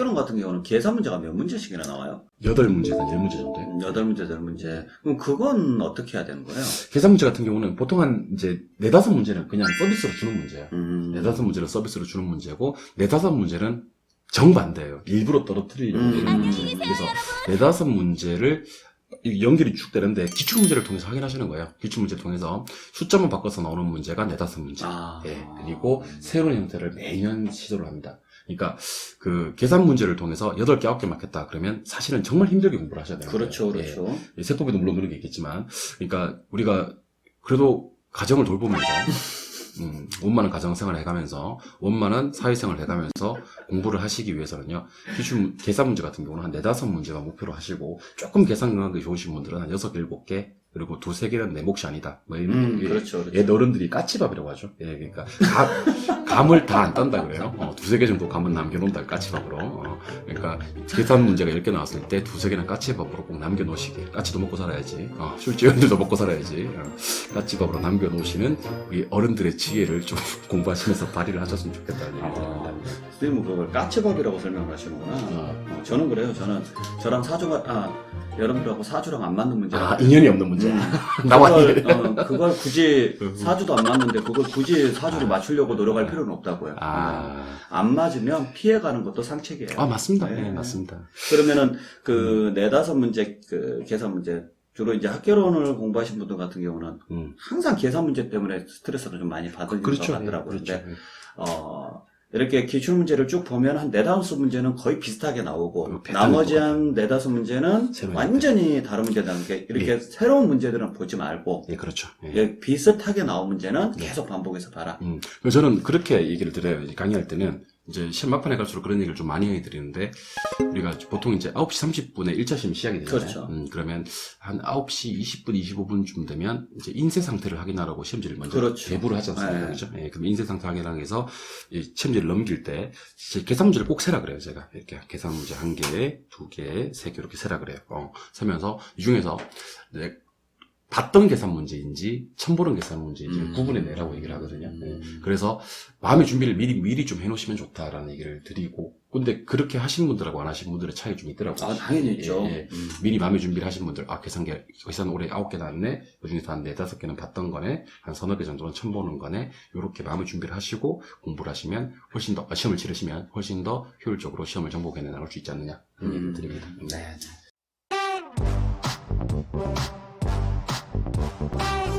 학교론 같은 경우는 계산 문제가 몇 문제씩이나 나와요? 여덟 문제에서 열 문제 정도요. 음, 여덟 문제, 열 문제. 그럼 그건 어떻게 해야 되는 거예요? 계산 문제 같은 경우는 보통 한 이제 네다섯 문제는 그냥 서비스로 주는 문제예요. 음. 네다섯 문제는 서비스로 주는 문제고 네다섯 문제는 정반대예요. 일부러 떨어뜨리려고 음. 문제예요. 그래서 네다섯 문제를 이 연결이 쭉 되는데 기출 문제를 통해서 확인하시는 거예요. 기출 문제를 통해서 숫자만 바꿔서 나오는 문제가 네다섯 문제. 아. 예, 그리고 새로운 형태를 매년 시도를 합니다. 그러니까 그 계산 문제를 통해서 8개, 9개 맞겠다 그러면 사실은 정말 힘들게 공부를 하셔야 돼요. 그렇죠, 그렇죠. 예, 세법에도 물론 그런 게 있겠지만 그러니까 우리가 그래도 가정을 돌보면서 음, 원만한 가정생활을 해가면서 원만한 사회생활을 해가면서 공부를 하시기 위해서는요 기출 계산 문제 같은 경우는 한 네다섯 문제가 목표로 하시고 조금 계산 능력이 좋으신 분들은 한 여섯 일곱 개 그리고 두세 개는 내 몫이 아니다 뭐 이런 음, 예, 그렇죠, 그렇죠. 옛 어른들이 까치밥이라고 하죠. 예, 그러니까 감, 감을 다 안 딴다 그래요. 어, 두세 개 정도 감은 남겨놓는다 까치밥으로. 어, 그러니까 계산 문제가 10개 나왔을 때 두세 개는 까치밥으로 꼭 남겨놓으시게. 까치도 먹고 살아야지. 어, 술집원들도 먹고 살아야지. 어, 까치밥으로 남겨놓으시는 우리 어른들의 지혜를 좀 공부하시면서 발휘를 하셨으면 좋겠다는 얘기 아, 드립니다. 선생님은 그걸 까치밥이라고 설명을 하시는구나. 어. 어, 저는 그래요. 저는 저랑 사주가, 아, 여러분들하고 사주랑 안 맞는 문제라. 아, 인연이 없는 문제. 음, 나와 그걸, 어, 그걸 굳이 음. 사주도 안 맞는데 그걸 굳이 사주를 아. 맞추려고 노력할 필요는 없다고요. 아, 안 맞으면 피해가는 것도 상책이에요. 아 맞습니다. 네. 네, 맞습니다. 그러면은 그 네다섯 문제 그 계산 문제 주로 이제 학교론을 공부하신 분들 같은 경우는 음. 항상 계산 문제 때문에 스트레스를 좀 많이 받은 것 그렇죠. 같더라고요. 그렇죠. 근데 어 이렇게 기출 문제를 쭉 보면 한 네다섯 문제는 거의 비슷하게 나오고 그 패턴이 나머지. 한 네다섯 문제는 완전히 다른 문제라는 게 이렇게 새로운 문제들은 보지 말고 예, 그렇죠. 예. 예, 비슷하게 나온 문제는 네. 계속 반복해서 봐라. 음, 저는 그렇게 얘기를 드려요. 강의할 때는 이제 시험 막판에 갈수록 그런 얘기를 좀 많이 해드리는데 우리가 보통 이제 9시 30분에 1차 시험이 시작이 되잖아요. 그렇죠. 음, 그러면 한 9시 20분, 25분쯤 되면 이제 인쇄 상태를 확인하라고 시험지를 먼저 그렇죠. 대부를 하지 않습니까? 네. 그렇죠? 예, 그럼 인쇄 상태 확인하기 위해서 이 시험지를 넘길 때 계산 문제를 꼭 세라 그래요. 제가 이렇게 계산 문제 한 개, 두 개, 세 개 이렇게 세라 그래요. 어, 세면서 이 중에서 내 봤던 계산 문제인지 처음 보는 계산 문제인지 음. 구분해 내라고 얘기를 하거든요. 네. 음. 그래서 마음의 준비를 미리 미리 좀 해놓으시면 좋다라는 얘기를 드리고 근데 그렇게 하신 분들하고 안 하신 분들의 차이 좀 있더라고요. 아, 당연히 있죠. 예, 예. 음. 미리 마음의 준비를 하신 분들 아 계산 계 계산 올해 아홉 개 나왔네 그중에서 한 네다섯 개는 봤던 거네 한 서너 개 정도는 처음 보는 거네 요렇게 마음의 준비를 하시고 공부를 하시면 훨씬 더 아, 시험을 치르시면 훨씬 더 효율적으로 시험을 정복해 나갈 수 있지 않느냐 음. 드립니다. 네. Bye.